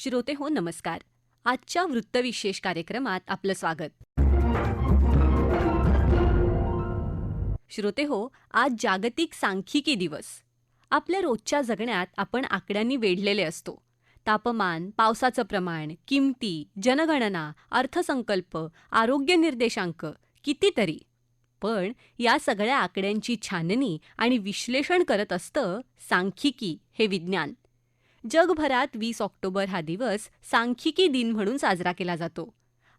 श्रोते हो नमस्कार. आजच्या वृत्तविशेष कार्यक्रमात आपलं स्वागत. श्रोते हो आज जागतिक सांख्यिकी दिवस. आपल्या रोजच्या जगण्यात आपण आकड्यांनी वेढलेले असतो. तापमान पावसाचं प्रमाण किमती जनगणना अर्थसंकल्प आरोग्य निर्देशांक कितीतरी. पण या सगळ्या आकड्यांची छाननी आणि विश्लेषण करत असतं सांख्यिकी हे विज्ञान. जगभरात वीस ऑक्टोबर हा दिवस सांख्यिकी दिन म्हणून साजरा केला जातो.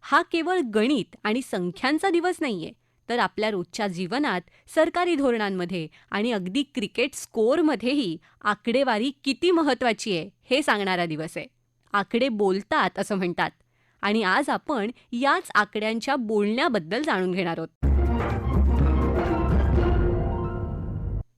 हा केवळ गणित आणि संख्यांचा दिवस नाहीये तर आपल्या रोजच्या जीवनात सरकारी धोरणांमध्ये आणि अगदी क्रिकेट स्कोअरमध्येही आकडेवारी किती महत्त्वाची आहे हे सांगणारा दिवस आहे. आकडे बोलतात असं म्हणतात आणि आज आपण याच आकड्यांच्या बोलण्याबद्दल जाणून घेणार आहोत.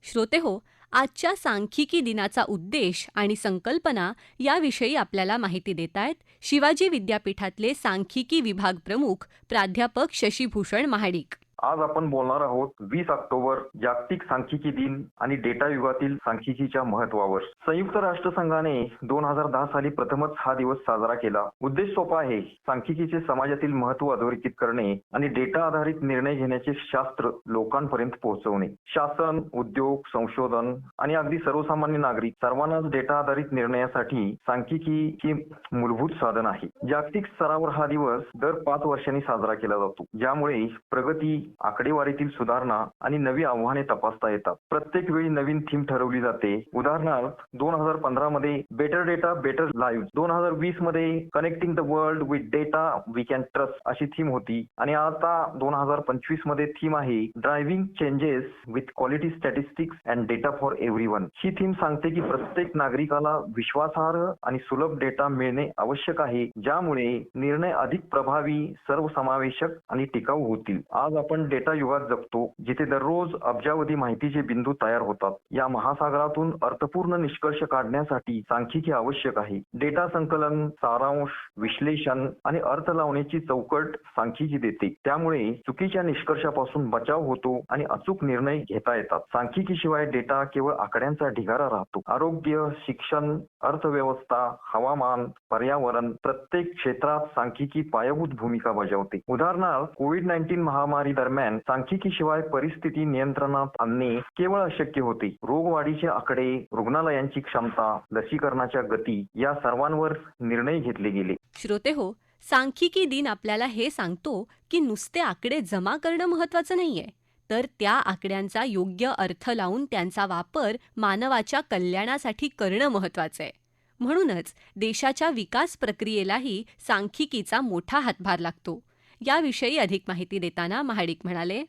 श्रोते हो आजच्या सांख्यिकी दिनाचा उद्देश आणि संकल्पना याविषयी आपल्याला माहिती देत आहेत शिवाजी विद्यापीठातले सांख्यिकी विभाग प्रमुख प्राध्यापक शशीभूषण महाडिक. आज आपण बोलणार आहोत वीस ऑक्टोबर जागतिक सांख्यिकी दिन आणि डेटा युगातील सांख्यिकीच्या महत्वावर संयुक्त राष्ट्रसंघाने दोन हजार दहा साली प्रथमच हा दिवस साजरा केला. उद्देश सोपा आहे सांख्यिकीचे समाजातील महत्त्व अधोरेखित करणे आणि डेटा आधारित निर्णय घेण्याचे शास्त्र लोकांपर्यंत पोहोचवणे. शासन उद्योग संशोधन आणि अगदी सर्वसामान्य नागरिक सर्वांनाच डेटा आधारित निर्णयासाठी सांख्यिकी ही मूलभूत साधन आहे. जागतिक स्तरावर हा दिवस दर पाच वर्षांनी साजरा केला जातो. ज्यामुळे प्रगती आकडेवारीतील सुधारणा आणि नवी आव्हाने तपासता येतात. प्रत्येक वेळी नवीन थीम ठरवली जाते. उदाहरणार्थ दोन हजार पंधरा मध्ये बेटर डेटा बेटर लाईव्ह दोन हजार वीसमध्ये connecting the world with data we can trust अशी थीम होती. आणि आता दोन हजार पंचवीसमध्ये थीम आहे driving changes with quality statistics and data for everyone he theme सांगते की प्रत्येक नागरिकाला विश्वासार्ह आणि सुलभ डेटा मिळणे आवश्यक आहे ज्यामुळे निर्णय अधिक प्रभावी सर्वसमावेशक आणि टिकाऊ होतील. आज आपण डेटा युगात जगतो जिथे दररोज अब्जावधी माहितीचे बिंदू तयार होतात. या महासागरातून अर्थपूर्ण निष्कर्ष काढण्यासाठी सांख्यिकी आवश्यक आहे. डेटा संकलन सारांश विश्लेषण आणि अर्थ लावण्याची चौकट सांख्यिकी देते. त्यामुळे चुकीच्या निष्कर्षापासून बचाव होतो आणि अचूक निर्णय घेता येतात. सांख्यिकीशिवाय डेटा केवळ आकड्यांचा ढिगारा राहतो. आरोग्य शिक्षण अर्थव्यवस्था हवामान पर्यावरण प्रत्येक क्षेत्रात सांख्यिकी पायाभूत भूमिका बजावते. उदाहरणार्थ कोविड नाईन्टीन महामारी दरम्यान सांख्यिकीशिवाय परिस्थिती नियंत्रणात आणणे केवळ अशक्य होते. रोगवाढीचे आकडे रुग्णालयांची क्षमता लसीकरणाच्या गती या सर्वांवर निर्णय घेतले गेले. श्रोते हो सांख्यिकी दिन आपल्याला हे सांगतो की नुसते आकडे जमा करणं महत्वाचं नाहीये. तर त्या आकड्यांचा योग्य अर्थ लावून त्यांचा वापर मानवाच्या कल्याणासाठी करणं महत्वाचं आहे म्हणूनच देशाच्या विकास प्रक्रियेलाही सांख्यिकीचा मोठा हातभार लागतो. याविषयी अधिक माहिती देताना महाडिक म्हणाले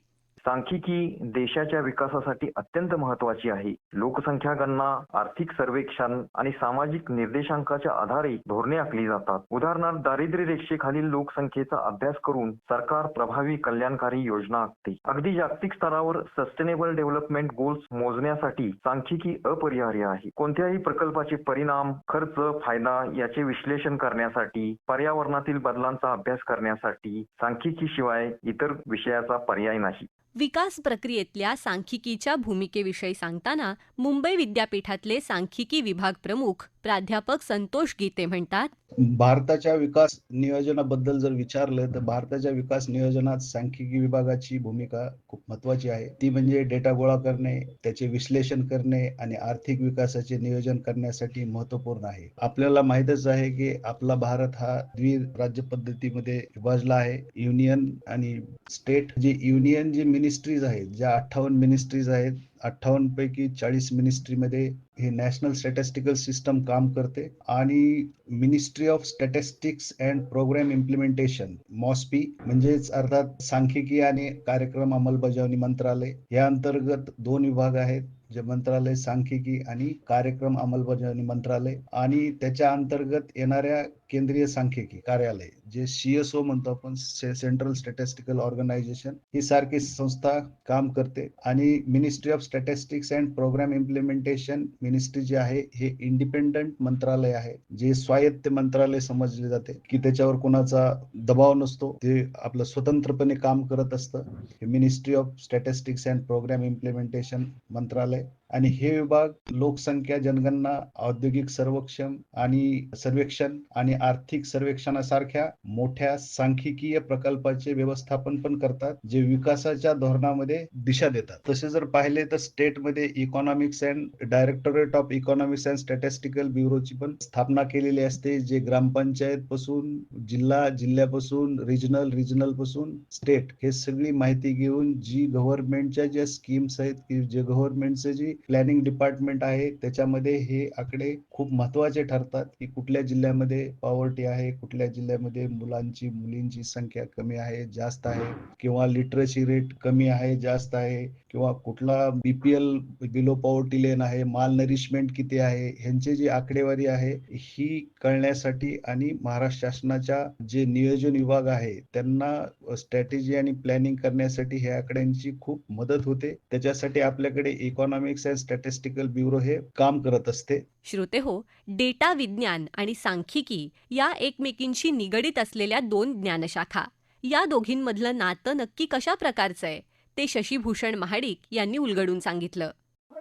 सांख्यिकी देशाच्या विकासासाठी अत्यंत महत्वाची आहे. लोकसंख्या गणना आर्थिक सर्वेक्षण आणि सामाजिक निर्देशांकाच्या आधारे धोरणे आखली जातात. उदाहरणार्थ दारिद्र्य रेषेखालील लोकसंख्येचा अभ्यास करून सरकार प्रभावी कल्याणकारी योजना आखते. अगदी जागतिक स्तरावर सस्टेनेबल डेव्हलपमेंट गोल्स मोजण्यासाठी सांख्यिकी अपरिहार्य आहे. कोणत्याही प्रकल्पाचे परिणाम खर्च फायदा याचे विश्लेषण करण्यासाठी पर्यावरणातील बदलांचा अभ्यास करण्यासाठी सांख्यिकीशिवाय इतर विषयाचा पर्याय नाही. विकास प्रक्रियेतल्या सांख्यिकीच्या भूमिकेविषयी सांगताना मुंबई विद्यापीठातले सांख्यिकी विभाग प्रमुख प्राध्यापक संतोष गीते म्हणतात भारताच्या विकास नियोजनाबद्दल जर विचारलं तर भारताच्या विकास नियोजनात सांख्यिकी विभागाची भूमिका खूप महत्वाची आहे. ती म्हणजे डेटा गोळा करणे त्याचे विश्लेषण करणे आणि आर्थिक विकासाचे नियोजन करण्यासाठी महत्त्वपूर्ण आहे. आपल्याला माहितच आहे की आपला भारत हा द्वि राज्य पद्धतीमध्ये विभाजला आहे. युनियन आणि स्टेट जे युनियन जे मिनिस्ट्रीज आहेत ज्या अठ्ठावन्न मिनिस्ट्रीज आहेत अठ्ठावन्न पैकी चाळीस मिनिस्ट्रीमध्ये हे नॅशनल स्टॅटिस्टिकल सिस्टम काम करते आणि Ministry of Statistics and Programme Implementation MoSPI म्हणजेच अर्थात सांख्यिकी आणि कार्यक्रम अंमलबजावणी मंत्रालय या अंतर्गत दोन विभाग आहेत जे मंत्रालय सांख्यिकी आणि कार्यक्रम अंमलबजावणी मंत्रालय आणि त्याच्या अंतर्गत येणाऱ्या केंद्रीय सांख्यिकी कार्यालय. जे सीएसओ म्हणतो आपण सेंट्रल स्टॅटिस्टिकल ऑर्गनायझेशन ही सारखी संस्था काम करते. आणि ministry of statistics and programme implementation ministry जे आहे हे इंडिपेंडंट मंत्रालय आहे. जे स्वायत्त मंत्रालय समजले जाते की त्याच्यावर कोणाचा दबाव नसतो. ते आपलं स्वतंत्रपणे काम करत असतं. हे ministry of statistics and programme implementation मंत्रालय. आणि हे विभाग लोकसंख्या जनगणना औद्योगिक सर्वेक्षण आणि सर्वेक्षण आणि आर्थिक सर्वेक्षणासारख्या मोठ्या सांख्यिकीय प्रकल्पाचे व्यवस्थापन पण करतात जे विकासाच्या धोरणामध्ये दिशा देतात. तसे जर पाहिले तर स्टेटमध्ये economics and directorate of economics and statistical ब्युरोची पण स्थापना केलेली असते जे ग्रामपंचायत पासून जिल्हा जिल्ह्यापासून रिजनल रिजनलपासून स्टेट हे सगळी माहिती घेऊन जी गव्हर्नमेंटच्या ज्या स्कीम्स आहेत की जे गव्हर्नमेंटचे जी प्लॅनिंग डिपार्टमेंट आहे. त्याच्यामध्ये हे आकडे खूप महत्त्वाचे ठरतात की कुठल्या जिल्ह्यामध्ये पॉवर्टी आहे कुठल्या जिल्ह्यामध्ये मुलांची मुलींची संख्या कमी आहे जास्त आहे किंवा लिटरसी रेट कमी आहे जास्त आहे किंवा कुठला बीपीएल बिलो पॉवर्टी लेन आहे माल नरिशमेंट किती आहे ह्यांची जी आकडेवारी आहे ही कळण्यासाठी आणि महाराष्ट्र शासनाच्या जे नियोजन विभाग आहे त्यांना स्ट्रॅटेजी आणि प्लॅनिंग करण्यासाठी ह्या आकड्यांची खूप मदत होते. त्याच्यासाठी आपल्याकडे इकॉनॉमिक्स अँड स्टॅटिस्टिकल ब्युरो हे काम करत असते. श्रोते हो डेटा विज्ञान आणि सांख्यिकी या एकमेकींशी निगडीत असलेल्या दोन ज्ञानशाखा. या दोघींमधलं नातं नक्की कशा प्रकारचं आहे? ते शशीभूषण महाडिक यांनी उलगडून सांगितलं.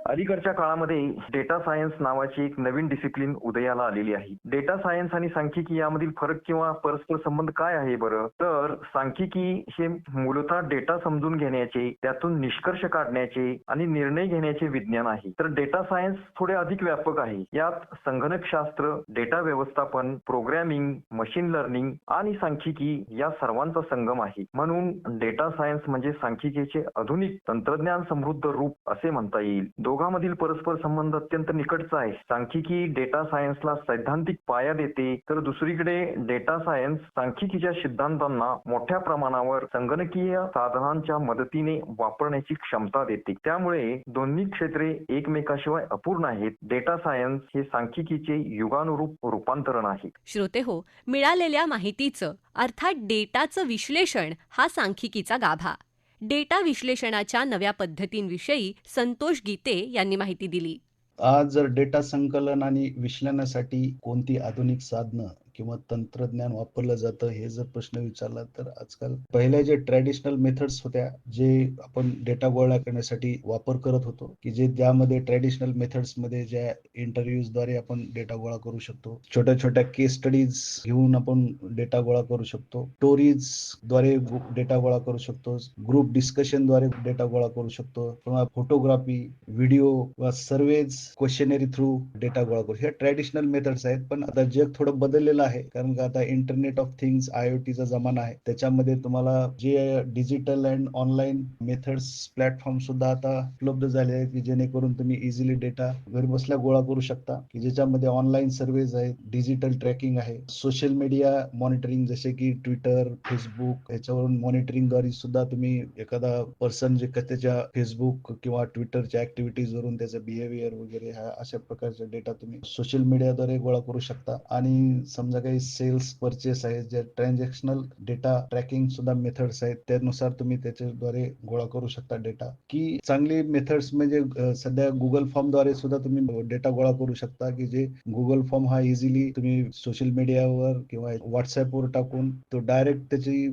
अलीकडच्या काळामध्ये डेटा सायन्स नावाची एक नवीन डिसिप्लिन उदयाला आलेली आहे. डेटा सायन्स आणि सांख्यिकी यामधील फरक किंवा परस्पर संबंध काय आहे बरं? तर सांख्यिकी हे मूलतः डेटा समजून घेण्याचे त्यातून निष्कर्ष काढण्याचे आणि निर्णय घेण्याचे विज्ञान आहे. तर डेटा सायन्स थोडे अधिक व्यापक आहे. यात संगणकशास्त्र डेटा व्यवस्थापन प्रोग्रॅमिंग मशीन लर्निंग आणि सांख्यिकी या सर्वांचा संगम आहे. म्हणून डेटा सायन्स म्हणजे सांख्यिकीचे आधुनिक तंत्रज्ञान समृद्ध रूप असे म्हणता येईल. दोघांमधील परस्पर संबंध अत्यंत निकटचा आहे. सांख्यिकी डेटा सायन्सला सैद्धांतिक पाया देते तर दुसरीकडे डेटा सायन्स सांख्यिकीच्या सिद्धांतांना मोठ्या प्रमाणावर संगणकीय साधनांच्या मदतीने वापरण्याची क्षमता देते. त्यामुळे दोन्ही क्षेत्रे एकमेकाशिवाय अपूर्ण आहेत. डेटा सायन्स हे सांख्यिकीचे युगानुरूप रूपांतरण आहे. श्रोते हो मिळालेल्या माहितीचं अर्थात डेटाचं विश्लेषण हा सांख्यिकीचा गाभा. डेटा विश्लेषणाच्या नव्या पद्धतींविषयी संतोष गीते यांनी माहिती दिली. आज जर डेटा संकलन आणि विश्लेषणासाठी कोणती आधुनिक साधनं किंवा तंत्रज्ञान वापरलं जातं हे जर प्रश्न विचारला तर आजकाल पहिल्या जे ट्रॅडिशनल मेथड्स होत्या जे आपण डेटा गोळा करण्यासाठी वापर करत होतो की जे त्यामध्ये ट्रॅडिशनल मेथड्समध्ये ज्या इंटरव्ह्यूजद्वारे आपण डेटा गोळा करू शकतो. छोट्या छोट्या केस स्टडीज घेऊन आपण डेटा गोळा करू शकतो. स्टोरीजद्वारे डेटा गोळा करू शकतो. ग्रुप डिस्कशनद्वारे डेटा गोळा करू शकतो. किंवा फोटोग्राफी व्हिडिओ किंवा सर्वेज क्वेश्चनरी थ्रू डेटा गोळा करू ह्या ट्रॅडिशनल मेथड्स आहेत पण आता जग थोडं बदललेलं आहे. कारण का आता इंटरनेट ऑफ थिंग्स आयओटीचा जमाना आहे. त्याच्यामध्ये तुम्हाला जे digital and online methods platform सुद्धा आता उपलब्ध झाले आहेत की जेणेकरून तुम्ही इझिली डेटा घरी बसल्या गोळा करू शकता. की ज्याच्यामध्ये ऑनलाईन सर्वेज आहेत डिजिटल ट्रॅकिंग आहे. सोशल मीडिया मॉनिटरिंग जसे की ट्विटर फेसबुक याच्यावरून मॉनिटरिंगद्वारे सुद्धा तुम्ही एखादा पर्सन जे त्याच्या फेसबुक किंवा ट्विटरच्या ऍक्टिव्हिटीज वरून त्याचं बिहेवियर वगैरे हा अशा प्रकारचा डेटा तुम्ही सोशल मीडियाद्वारे गोळा करू शकता. आणि समजा काही सेल्स परचेस आहेत जे ट्रान्झॅक्शनल डेटा ट्रॅकिंग सुद्धा मेथड्स आहेत त्यानुसार तुम्ही त्याच्याद्वारे गोळा करू शकता डेटा की चांगली मेथड्स म्हणजे सध्या गुगल फॉर्मद्वारे सुद्धा तुम्ही डेटा गोळा करू शकता की जे गुगल फॉर्म हा इझिली तुम्ही सोशल मीडियावर किंवा व्हॉट्सअपवर टाकून तो डायरेक्ट त्याची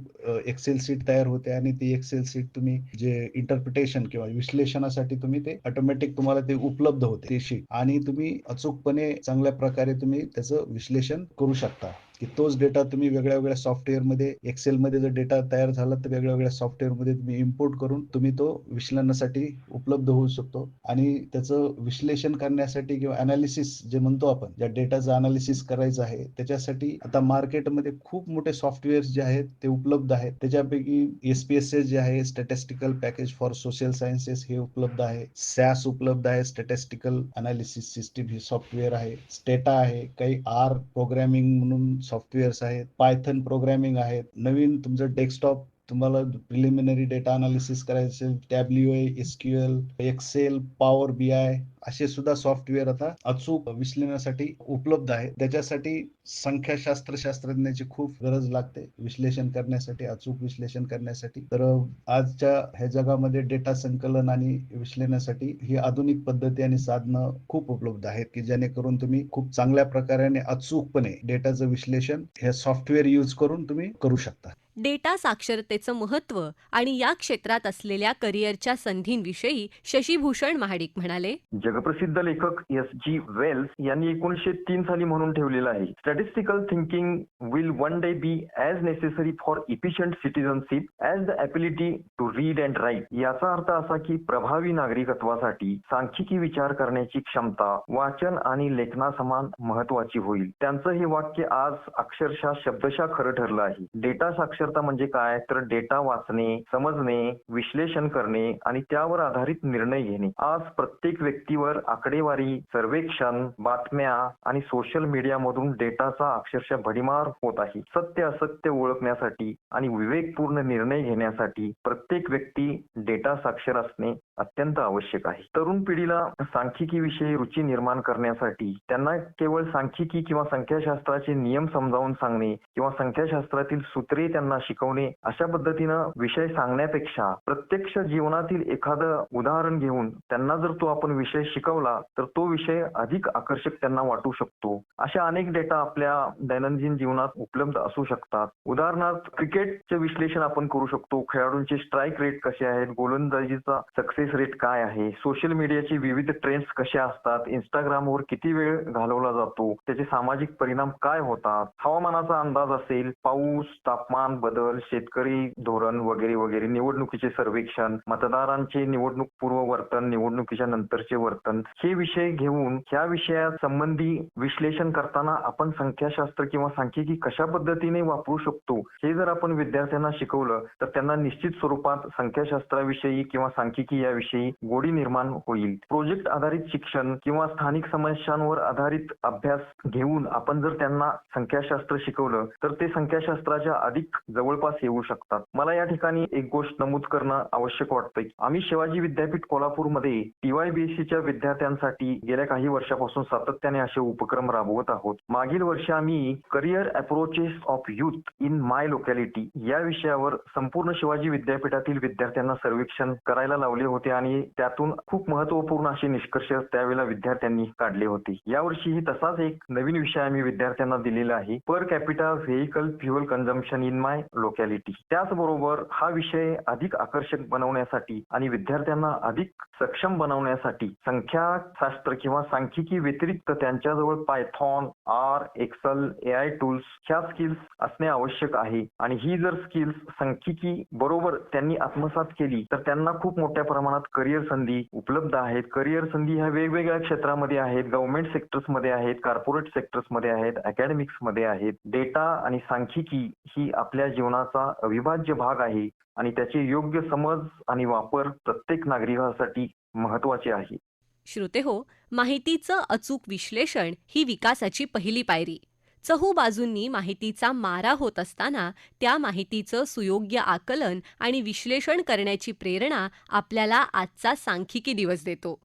एक्सेल सीट तयार होते आणि ती एक्सेल सीट तुम्ही जे इंटरप्रिटेशन किंवा विश्लेषणासाठी तुम्ही ते ऑटोमॅटिक तुम्हाला ते उपलब्ध होते ते शीट आणि तुम्ही अचूकपणे चांगल्या प्रकारे तुम्ही त्याचं विश्लेषण करू शकता. черта. की तोच डेटा तुम्ही वेगळ्या वेगळ्या सॉफ्टवेअरमध्ये एक्सेलमध्ये जर डेटा तयार झाला तर वेगळ्या वेगळ्या सॉफ्टवेअरमध्ये तुम्ही इम्पोर्ट करून तुम्ही तो विश्लेषणासाठी उपलब्ध होऊ शकतो. आणि त्याचं विश्लेषण करण्यासाठी किंवा अनालिसिस जे म्हणतो आपण ज्या डेटाचं अनालिसिस करायचं आहे त्याच्यासाठी आता मार्केटमध्ये खूप मोठे सॉफ्टवेअर जे आहेत ते उपलब्ध आहेत. त्याच्यापैकी एसपीएसएस जे आहे statistical package for social sciences हे उपलब्ध आहे. सॅस उपलब्ध आहे स्टॅटिस्टिकल अनालिसिस सिस्टीम हे सॉफ्टवेअर आहे. स्टेटा आहे काही आर प्रोग्रॅमिंग म्हणून सॉफ्टवेअर्स आहेत पायथन प्रोग्रॅमिंग आहेत नवीन तुमचं डेस्कटॉप तुम्हाला प्रिलिमिनरी डेटा अनालिसिस करायचं असेल Tableau L Excel power B I असे सुद्धा सॉफ्टवेअर आता अचूक विश्लेषणासाठी उपलब्ध आहे. त्याच्यासाठी संख्याशास्त्र शास्त्रज्ञाची खूप गरज लागते विश्लेषण करण्यासाठी अचूक विश्लेषण करण्यासाठी. तर आजच्या ह्या जगामध्ये डेटा संकलन आणि विश्लेषणासाठी ही आधुनिक पद्धती आणि साधनं खूप उपलब्ध आहेत की जेणेकरून तुम्ही खूप चांगल्या प्रकारे अचूकपणे डेटाचं विश्लेषण हे सॉफ्टवेअर यूज करून तुम्ही करू शकता. डेटा साक्षरतेचं महत्त्व आणि या क्षेत्रात असलेल्या करिअरच्या संधींविषयी शशीभूषण महाडिक म्हणाले. जगप्रसिद्ध लेखक एस जी वेल्स यांनी एकोणीशे तीन साली म्हणून ठेवलेला आहे. Statistical thinking will one day be as necessary for efficient citizenship as the ability to read and write याचा अर्थ असा की प्रभावी नागरिकत्वासाठी सांख्यिकी विचार करण्याची क्षमता वाचन आणि लेखनासमान महत्वाची होईल. त्यांचं हे वाक्य आज अक्षरशः शब्दशः खरं ठरलं आहे. डेटा साक्षरता म्हणजे काय? तर डेटा वाचणे समजणे विश्लेषण करणे आणि त्यावर आधारित निर्णय घेणे. आज प्रत्येक व्यक्ती व्यक्तीवर आकडेवारी सर्वेक्षण बातम्या आणि सोशल मीडियामधून डेटाचा अक्षरशः भडीमार होत आहे. सत्य असत्य ओळखण्यासाठी आणि विवेकपूर्ण निर्णय घेण्यासाठी प्रत्येक व्यक्ती डेटा साक्षर असणे अत्यंत आवश्यक आहे. तरुण पिढीला सांख्यिकी विषयी रुची निर्माण करण्यासाठी त्यांना केवळ सांख्यिकी किंवा संख्याशास्त्राचे नियम समजावून सांगणे किंवा संख्याशास्त्रातील सूत्रे त्यांना शिकवणे अशा पद्धतीनं विषय सांगण्यापेक्षा प्रत्यक्ष जीवनातील एखादं उदाहरण घेऊन त्यांना जर तो आपण विषय शिकवला तर तो विषय अधिक आकर्षक त्यांना वाटू शकतो. अशा अनेक डेटा आपल्या दैनंदिन जीवनात उपलब्ध असू शकतात. उदाहरणार्थ क्रिकेटचे विश्लेषण आपण करू शकतो. खेळाडूंचे स्ट्राईक रेट कसे आहेत? गोलंदाजीचा सक्सेस रेट काय आहे? सोशल मीडियाचे विविध ट्रेंड्स कशा असतात? इंस्टाग्रामवर किती वेळ घालवला जातो? त्याचे सामाजिक परिणाम काय होतात? हवामानाचा अंदाज असेल पाऊस तापमान बदल शेतकरी धोरण वगैरे वगैरे निवडणुकीचे सर्वेक्षण मतदारांचे निवडणूक पूर्व वर्तन निवडणुकीच्या नंतरचे वर्तन हे विषय घेऊन ह्या विषया संबंधी विश्लेषण करताना आपण संख्याशास्त्र किंवा सांख्यिकी कशा पद्धतीने वापरू शकतो? हे जर आपण विद्यार्थ्यांना शिकवलं तर त्यांना निश्चित स्वरूपात संख्याशास्त्राविषयी किंवा सांख्यिकी या याविषयी गोडी निर्माण होईल. प्रोजेक्ट आधारित शिक्षण किंवा स्थानिक समस्यांवर आधारित अभ्यास घेऊन आपण जर त्यांना संख्याशास्त्र शिकवलं तर ते संख्याशास्त्राच्या अधिक जवळपास येऊ शकतात. मला या ठिकाणी एक गोष्ट नमूद करणं आवश्यक वाटतंय. आम्ही शिवाजी विद्यापीठ कोल्हापूरमध्ये टीवायबीएससीच्या विद्यार्थ्यांसाठी गेल्या काही वर्षापासून सातत्याने असे उपक्रम राबवत आहोत. मागील वर्षी आम्ही career approaches of youth in my locality या विषयावर संपूर्ण शिवाजी विद्यापीठातील विद्यार्थ्यांना सर्वेक्षण करायला लावले होते. आणि त्यातून खूप महत्त्वपूर्ण असे निष्कर्ष त्यावेळेला विद्यार्थ्यांनी काढले होते. यावर्षीही तसाच एक नवीन विषय आम्ही विद्यार्थ्यांना दिलेला आहे. Per capita vehicle fuel consumption in my locality त्याचबरोबर हा विषय अधिक आकर्षक बनवण्यासाठी आणि विद्यार्थ्यांना अधिक सक्षम बनवण्यासाठी संख्याशास्त्र किंवा सांख्यिकी व्यतिरिक्त त्यांच्याजवळ Python R Excel A I tools ह्या स्किल्स असणे आवश्यक आहे. आणि ही जर स्किल्स सांख्यिकी बरोबर त्यांनी आत्मसात केली तर त्यांना खूप मोठ्या प्रमाणात करिअर संधी उपलब्ध आहेत. करिअर संधी ह्या वेगवेगळ्या क्षेत्रामध्ये आहेत. गव्हर्नमेंट सेक्टर्समध्ये आहेत कॉर्पोरेट सेक्टर्समध्ये आहेत अकॅडमिक्समध्ये आहेत. डेटा आणि सांख्यिकी ही आपल्या जीवनाचा अविभाज्य भाग आहे आणि त्याचे योग्य समज आणि वापर प्रत्येक नागरिकासाठी महत्त्वाचे आहे. श्रोते हो माहितीचं अचूक विश्लेषण ही विकासाची पहिली पायरी. चहू बाजूंनी माहितीचा मारा होत असताना त्या माहितीचं सुयोग्य आकलन आणि विश्लेषण करण्याची प्रेरणा आपल्याला आजचा सांख्यिकी दिवस देतो.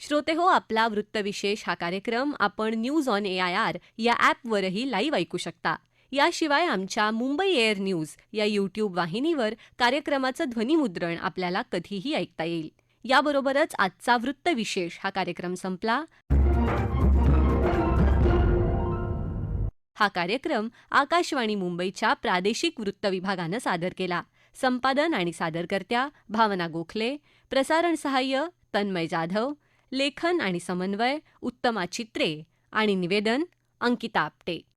श्रोते हो आपला वृत्तविशेष हा कार्यक्रम आपण news on A I R या ॲपवरही लाईव्ह ऐकू शकता. याशिवाय आमच्या मुंबई एअर न्यूज या यूट्यूब वाहिनीवर कार्यक्रमाचं ध्वनिमुद्रण आपल्याला कधीही ऐकता येईल. याबरोबरच आजचा वृत्तविशेष हा कार्यक्रम संपला. हा कार्यक्रम आकाशवाणी मुंबईच्या प्रादेशिक वृत्त विभागानं सादर केला. संपादन आणि सादरकर्त्या भावना गोखले प्रसारण सहाय्य तन्मय जाधव लेखन आणि समन्वय उत्तमा चित्रे आणि निवेदन अंकिता आपटे.